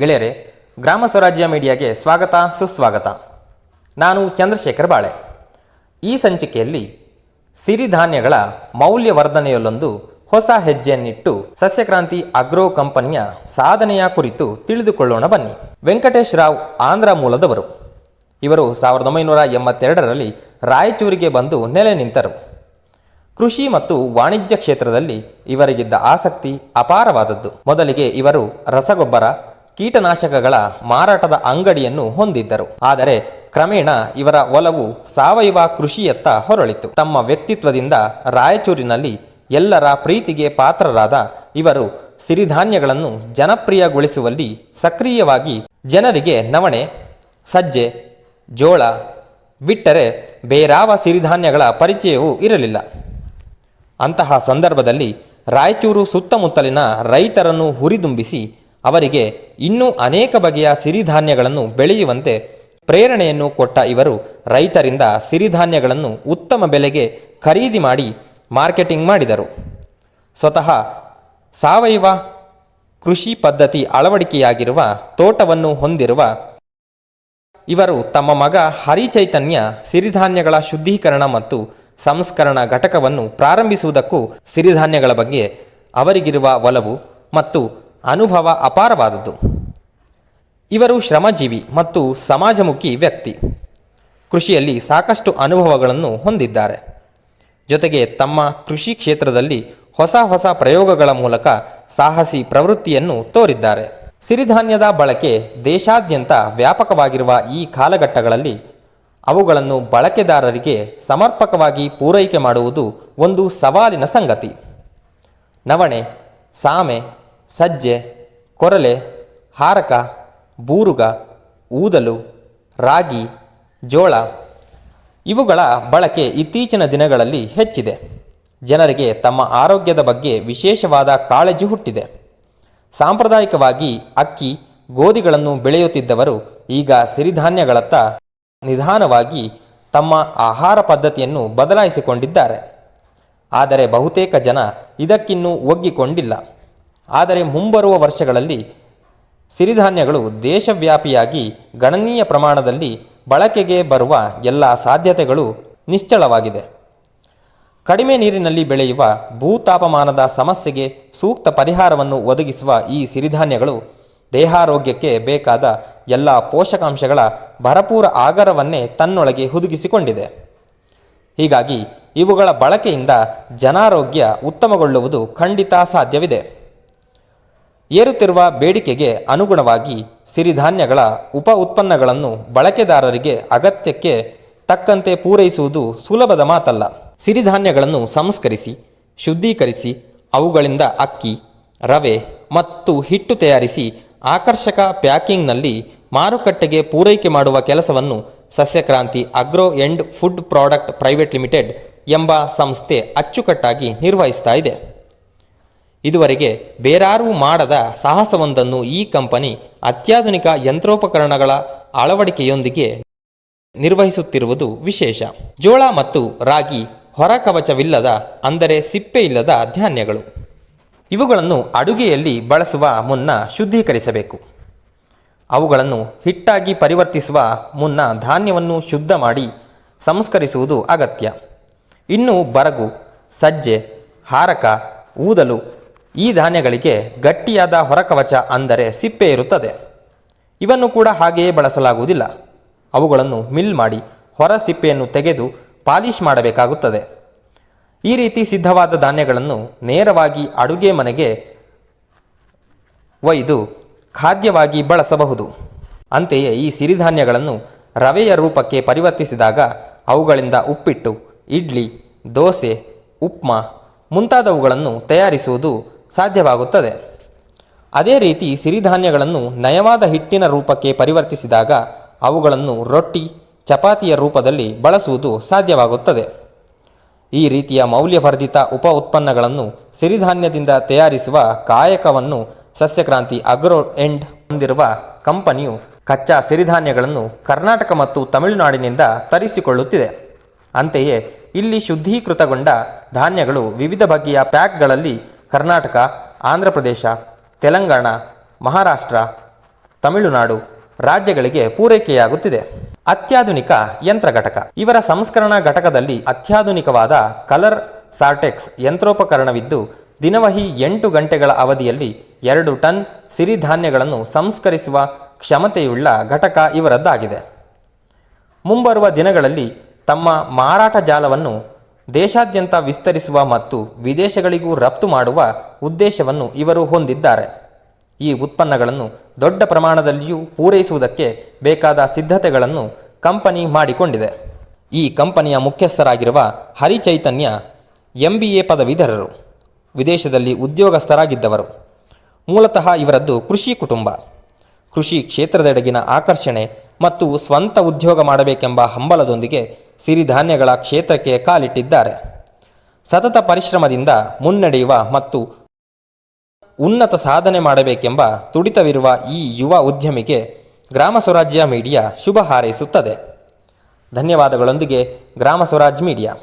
ಗೆಳೆಯರೆ, ಗ್ರಾಮ ಸ್ವರಾಜ್ಯ ಮೀಡಿಯಾಗೆ ಸ್ವಾಗತ, ಸುಸ್ವಾಗತ. ನಾನು ಚಂದ್ರಶೇಖರ್ ಬಾಳೆ. ಈ ಸಂಚಿಕೆಯಲ್ಲಿ ಸಿರಿಧಾನ್ಯಗಳ ಮೌಲ್ಯವರ್ಧನೆಯಲ್ಲೊಂದು ಹೊಸ ಹೆಜ್ಜೆಯನ್ನಿಟ್ಟು ಸಸ್ಯಕ್ರಾಂತಿ ಅಗ್ರೋ ಕಂಪನಿಯ ಸಾಧನೆಯ ಕುರಿತು ತಿಳಿದುಕೊಳ್ಳೋಣ ಬನ್ನಿ. ವೆಂಕಟೇಶ್ ರಾವ್ ಆಂಧ್ರ ಮೂಲದವರು. ಇವರು ಸಾವಿರದ ಒಂಬೈನೂರ ಎಂಬತ್ತೆರಡರಲ್ಲಿ ರಾಯಚೂರಿಗೆ ಬಂದು ನೆಲೆ ನಿಂತರು. ಕೃಷಿ ಮತ್ತು ವಾಣಿಜ್ಯ ಕ್ಷೇತ್ರದಲ್ಲಿ ಇವರಿಗಿದ್ದ ಆಸಕ್ತಿ ಅಪಾರವಾದದ್ದು. ಮೊದಲಿಗೆ ಇವರು ರಸಗೊಬ್ಬರ ಕೀಟನಾಶಕಗಳ ಮಾರಾಟದ ಅಂಗಡಿಯನ್ನು ಹೊಂದಿದ್ದರು. ಆದರೆ ಕ್ರಮೇಣ ಇವರ ಒಲವು ಸಾವಯವ ಕೃಷಿಯತ್ತ ಹೊರಳಿತು. ತಮ್ಮ ವ್ಯಕ್ತಿತ್ವದಿಂದ ರಾಯಚೂರಿನಲ್ಲಿ ಎಲ್ಲರ ಪ್ರೀತಿಗೆ ಪಾತ್ರರಾದ ಇವರು ಸಿರಿಧಾನ್ಯಗಳನ್ನು ಜನಪ್ರಿಯಗೊಳಿಸುವಲ್ಲಿ ಸಕ್ರಿಯವಾಗಿ ಜನರಿಗೆ ನವಣೆ, ಸಜ್ಜೆ, ಜೋಳ, ಬಿಟ್ಟರೆ ಬೇರಾವ ಸಿರಿಧಾನ್ಯಗಳ ಪರಿಚಯವೂ ಇರಲಿಲ್ಲ. ಅಂತಹ ಸಂದರ್ಭದಲ್ಲಿ ರಾಯಚೂರು ಸುತ್ತಮುತ್ತಲಿನ ರೈತರನ್ನು ಹುರಿದುಂಬಿಸಿ ಅವರಿಗೆ ಇನ್ನೂ ಅನೇಕ ಬಗೆಯ ಸಿರಿಧಾನ್ಯಗಳನ್ನು ಬೆಳೆಯುವಂತೆ ಪ್ರೇರಣೆಯನ್ನು ಕೊಟ್ಟ ಇವರು ರೈತರಿಂದ ಸಿರಿಧಾನ್ಯಗಳನ್ನು ಉತ್ತಮ ಬೆಲೆಗೆ ಖರೀದಿ ಮಾಡಿ ಮಾರ್ಕೆಟಿಂಗ್ ಮಾಡಿದರು. ಸ್ವತಃ ಸಾವಯವ ಕೃಷಿ ಪದ್ಧತಿ ಅಳವಡಿಕೆಯಾಗಿರುವ ತೋಟವನ್ನು ಹೊಂದಿರುವ ಇವರು ತಮ್ಮ ಮಗ ಹರಿಚೈತನ್ಯ ಸಿರಿಧಾನ್ಯಗಳ ಶುದ್ಧೀಕರಣ ಮತ್ತು ಸಂಸ್ಕರಣ ಘಟಕವನ್ನು ಪ್ರಾರಂಭಿಸುವುದಕ್ಕೂ ಸಿರಿಧಾನ್ಯಗಳ ಬಗ್ಗೆ ಅವರಿಗಿರುವ ಒಲವು ಮತ್ತು ಅನುಭವ ಅಪಾರವಾದದ್ದು. ಇವರು ಶ್ರಮಜೀವಿ ಮತ್ತು ಸಮಾಜಮುಖಿ ವ್ಯಕ್ತಿ. ಕೃಷಿಯಲ್ಲಿ ಸಾಕಷ್ಟು ಅನುಭವಗಳನ್ನು ಹೊಂದಿದ್ದಾರೆ. ಜೊತೆಗೆ ತಮ್ಮ ಕೃಷಿ ಕ್ಷೇತ್ರದಲ್ಲಿ ಹೊಸ ಹೊಸ ಪ್ರಯೋಗಗಳ ಮೂಲಕ ಸಾಹಸಿ ಪ್ರವೃತ್ತಿಯನ್ನು ತೋರಿದ್ದಾರೆ. ಸಿರಿಧಾನ್ಯದ ಬಳಕೆ ದೇಶಾದ್ಯಂತ ವ್ಯಾಪಕವಾಗಿರುವ ಈ ಕಾಲಘಟ್ಟಗಳಲ್ಲಿ ಅವುಗಳನ್ನು ಬಳಕೆದಾರರಿಗೆ ಸಮರ್ಪಕವಾಗಿ ಪೂರೈಕೆ ಮಾಡುವುದು ಒಂದು ಸವಾಲಿನ ಸಂಗತಿ. ನವಣೆ, ಸಾಮೆ ಸಜ್ಜೆ, ಕೊರಲೆ, ಹಾರಕ, ಬೂರುಗ, ಊದಲು, ರಾಗಿ, ಜೋಳ ಇವುಗಳ ಬಳಕೆ ಇತ್ತೀಚಿನ ದಿನಗಳಲ್ಲಿ ಹೆಚ್ಚಿದೆ. ಜನರಿಗೆ ತಮ್ಮ ಆರೋಗ್ಯದ ಬಗ್ಗೆ ವಿಶೇಷವಾದ ಕಾಳಜಿ ಹುಟ್ಟಿದೆ. ಸಾಂಪ್ರದಾಯಿಕವಾಗಿ ಅಕ್ಕಿ, ಗೋಧಿಗಳನ್ನು ಬೆಳೆಯುತ್ತಿದ್ದವರು ಈಗ ಸಿರಿಧಾನ್ಯಗಳತ್ತ ನಿಧಾನವಾಗಿ ತಮ್ಮ ಆಹಾರ ಪದ್ಧತಿಯನ್ನು ಬದಲಾಯಿಸಿಕೊಂಡಿದ್ದಾರೆ. ಆದರೆ ಬಹುತೇಕ ಜನ ಇದಕ್ಕಿನ್ನೂ ಒಗ್ಗಿಕೊಂಡಿಲ್ಲ. ಆದರೆ ಮುಂಬರುವ ವರ್ಷಗಳಲ್ಲಿ ಸಿರಿಧಾನ್ಯಗಳು ದೇಶವ್ಯಾಪಿಯಾಗಿ ಗಣನೀಯ ಪ್ರಮಾಣದಲ್ಲಿ ಬಳಕೆಗೆ ಬರುವ ಎಲ್ಲ ಸಾಧ್ಯತೆಗಳು ನಿಶ್ಚಳವಾಗಿದೆ ಕಡಿಮೆ ನೀರಿನಲ್ಲಿ ಬೆಳೆಯುವ ಭೂತಾಪಮಾನದ ಸಮಸ್ಯೆಗೆ ಸೂಕ್ತ ಪರಿಹಾರವನ್ನು ಒದಗಿಸುವ ಈ ಸಿರಿಧಾನ್ಯಗಳು ದೇಹಾರೋಗ್ಯಕ್ಕೆ ಬೇಕಾದ ಎಲ್ಲ ಪೋಷಕಾಂಶಗಳ ಭರಪೂರ ಆಗರವನ್ನೇ ತನ್ನೊಳಗೆ ಹುದುಗಿಸಿಕೊಂಡಿದೆ. ಹೀಗಾಗಿ ಇವುಗಳ ಬಳಕೆಯಿಂದ ಜನಾರೋಗ್ಯ ಉತ್ತಮಗೊಳ್ಳುವುದು ಖಂಡಿತ ಸಾಧ್ಯವಿದೆ. ಏರುತ್ತಿರುವ ಬೇಡಿಕೆಗೆ ಅನುಗುಣವಾಗಿ ಸಿರಿಧಾನ್ಯಗಳ ಉಪ ಉತ್ಪನ್ನಗಳನ್ನು ಬಳಕೆದಾರರಿಗೆ ಅಗತ್ಯಕ್ಕೆ ತಕ್ಕಂತೆ ಪೂರೈಸುವುದು ಸುಲಭದ ಮಾತಲ್ಲ. ಸಿರಿಧಾನ್ಯಗಳನ್ನು ಸಂಸ್ಕರಿಸಿ, ಶುದ್ಧೀಕರಿಸಿ, ಅವುಗಳಿಂದ ಅಕ್ಕಿ, ರವೆ ಮತ್ತು ಹಿಟ್ಟು ತಯಾರಿಸಿ ಆಕರ್ಷಕ ಪ್ಯಾಕಿಂಗ್ನಲ್ಲಿ ಮಾರುಕಟ್ಟೆಗೆ ಪೂರೈಕೆ ಮಾಡುವ ಕೆಲಸವನ್ನು Sasyakranti agro and food product private limited ಎಂಬ ಸಂಸ್ಥೆ ಅಚ್ಚುಕಟ್ಟಾಗಿ ನಿರ್ವಹಿಸ್ತಾ ಇದೆ. ಇದುವರೆಗೆ ಬೇರಾರೂ ಮಾಡದ ಸಾಹಸವೊಂದನ್ನು ಈ ಕಂಪನಿ ಅತ್ಯಾಧುನಿಕ ಯಂತ್ರೋಪಕರಣಗಳ ಅಳವಡಿಕೆಯೊಂದಿಗೆ ನಿರ್ವಹಿಸುತ್ತಿರುವುದು ವಿಶೇಷ. ಜೋಳ ಮತ್ತು ರಾಗಿ ಹೊರಕವಚವಿಲ್ಲದ, ಅಂದರೆ ಸಿಪ್ಪೆ ಇಲ್ಲದ ಧಾನ್ಯಗಳು. ಇವುಗಳನ್ನು ಅಡುಗೆಯಲ್ಲಿ ಬಳಸುವ ಮುನ್ನ ಶುದ್ಧೀಕರಿಸಬೇಕು. ಅವುಗಳನ್ನು ಹಿಟ್ಟಾಗಿ ಪರಿವರ್ತಿಸುವ ಮುನ್ನ ಧಾನ್ಯವನ್ನು ಶುದ್ಧ ಮಾಡಿ ಸಂಸ್ಕರಿಸುವುದು ಅಗತ್ಯ. ಇನ್ನು ಬರಗು, ಸಜ್ಜೆ, ಹಾರಕ, ಊದಲು ಈ ಧಾನ್ಯಗಳಿಗೆ ಗಟ್ಟಿಯಾದ ಹೊರಕವಚ ಅಂದರೆ ಸಿಪ್ಪೆ ಇರುತ್ತದೆ. ಇವನ್ನು ಕೂಡ ಹಾಗೆಯೇ ಬಳಸಲಾಗುವುದಿಲ್ಲ. ಅವುಗಳನ್ನು ಮಿಲ್ ಮಾಡಿ ಹೊರ ಸಿಪ್ಪೆಯನ್ನು ತೆಗೆದು ಪಾಲಿಷ್ ಮಾಡಬೇಕಾಗುತ್ತದೆ. ಈ ರೀತಿ ಸಿದ್ಧವಾದ ಧಾನ್ಯಗಳನ್ನು ನೇರವಾಗಿ ಅಡುಗೆ ಮನೆಗೆ ಒಯ್ದು ಖಾದ್ಯವಾಗಿ ಬಳಸಬಹುದು. ಅಂತೆಯೇ ಈ ಸಿರಿಧಾನ್ಯಗಳನ್ನು ರವೆಯ ರೂಪಕ್ಕೆ ಪರಿವರ್ತಿಸಿದಾಗ ಅವುಗಳಿಂದ ಉಪ್ಪಿಟ್ಟು, ಇಡ್ಲಿ, ದೋಸೆ, ಉಪ್ಮಾ ಮುಂತಾದವುಗಳನ್ನು ತಯಾರಿಸುವುದು ಸಾಧ್ಯವಾಗುತ್ತದೆ. ಅದೇ ರೀತಿ ಸಿರಿಧಾನ್ಯಗಳನ್ನು ನಯವಾದ ಹಿಟ್ಟಿನ ರೂಪಕ್ಕೆ ಪರಿವರ್ತಿಸಿದಾಗ ಅವುಗಳನ್ನು ರೊಟ್ಟಿ, ಚಪಾತಿಯ ರೂಪದಲ್ಲಿ ಬಳಸುವುದು ಸಾಧ್ಯವಾಗುತ್ತದೆ. ಈ ರೀತಿಯ ಮೌಲ್ಯವರ್ಧಿತ ಉಪ ಉತ್ಪನ್ನಗಳನ್ನು ಸಿರಿಧಾನ್ಯದಿಂದ ತಯಾರಿಸುವ ಕಾಯಕವನ್ನು ಸಸ್ಯಕ್ರಾಂತಿ ಅಗ್ರೋ ಎಂಡ್ ಹೊಂದಿರುವ ಕಂಪನಿಯು ಕಚ್ಚಾ ಸಿರಿಧಾನ್ಯಗಳನ್ನು ಕರ್ನಾಟಕ ಮತ್ತು ತಮಿಳುನಾಡಿನಿಂದ ತರಿಸಿಕೊಳ್ಳುತ್ತಿದೆ. ಅಂತೆಯೇ ಇಲ್ಲಿ ಶುದ್ಧೀಕೃತಗೊಂಡ ಧಾನ್ಯಗಳು ವಿವಿಧ ಬಗೆಯ ಪ್ಯಾಕ್ಗಳಲ್ಲಿ ಕರ್ನಾಟಕ, ಆಂಧ್ರ ಪ್ರದೇಶ, ತೆಲಂಗಾಣ, ಮಹಾರಾಷ್ಟ್ರ, ತಮಿಳುನಾಡು ರಾಜ್ಯಗಳಿಗೆ ಪೂರೈಕೆಯಾಗುತ್ತಿದೆ. ಅತ್ಯಾಧುನಿಕ ಯಂತ್ರ ಘಟಕ. ಇವರ ಸಂಸ್ಕರಣಾ ಘಟಕದಲ್ಲಿ ಅತ್ಯಾಧುನಿಕವಾದ ಕಲರ್ ಸಾರ್ಟೆಕ್ಸ್ ಯಂತ್ರೋಪಕರಣವಿದ್ದು, ದಿನವಹಿ ಎಂಟು ಗಂಟೆಗಳ ಅವಧಿಯಲ್ಲಿ ಎರಡು ಟನ್ ಸಿರಿಧಾನ್ಯಗಳನ್ನು ಸಂಸ್ಕರಿಸುವ ಕ್ಷಮತೆಯುಳ್ಳ ಘಟಕ ಇವರದ್ದಾಗಿದೆ. ಮುಂಬರುವ ದಿನಗಳಲ್ಲಿ ತಮ್ಮ ಮಾರಾಟ ಜಾಲವನ್ನು ದೇಶಾದ್ಯಂತ ವಿಸ್ತರಿಸುವ ಮತ್ತು ವಿದೇಶಗಳಿಗೂ ರಫ್ತು ಮಾಡುವ ಉದ್ದೇಶವನ್ನು ಇವರು ಹೊಂದಿದ್ದಾರೆ. ಈ ಉತ್ಪನ್ನಗಳನ್ನು ದೊಡ್ಡ ಪ್ರಮಾಣದಲ್ಲಿಯೂ ಪೂರೈಸುವುದಕ್ಕೆ ಬೇಕಾದ ಸಿದ್ಧತೆಗಳನ್ನು ಕಂಪನಿ ಮಾಡಿಕೊಂಡಿದೆ. ಈ ಕಂಪನಿಯ ಮುಖ್ಯಸ್ಥರಾಗಿರುವ ಹರಿಚೈತನ್ಯ ಎಂ ಬಿ ಎ ಪದವೀಧರರು, ವಿದೇಶದಲ್ಲಿ ಉದ್ಯೋಗಸ್ಥರಾಗಿದ್ದವರು. ಮೂಲತಃ ಇವರದ್ದು ಕೃಷಿ ಕುಟುಂಬ. ಕೃಷಿ ಕ್ಷೇತ್ರದೆಡೆಗಿನ ಆಕರ್ಷಣೆ ಮತ್ತು ಸ್ವಂತ ಉದ್ಯೋಗ ಮಾಡಬೇಕೆಂಬ ಹಂಬಲದೊಂದಿಗೆ ಸಿರಿಧಾನ್ಯಗಳ ಕ್ಷೇತ್ರಕ್ಕೆ ಕಾಲಿಟ್ಟಿದ್ದಾರೆ. ಸತತ ಪರಿಶ್ರಮದಿಂದ ಮುನ್ನಡೆಯುವ ಮತ್ತು ಉನ್ನತ ಸಾಧನೆ ಮಾಡಬೇಕೆಂಬ ತುಡಿತವಿರುವ ಈ ಯುವ ಉದ್ಯಮಿಗೆ ಗ್ರಾಮ ಸ್ವರಾಜ್ಯ ಮೀಡಿಯಾ ಶುಭ ಹಾರೈಸುತ್ತದೆ. ಧನ್ಯವಾದಗಳೊಂದಿಗೆ ಗ್ರಾಮ ಸ್ವರಾಜ್ ಮೀಡಿಯಾ.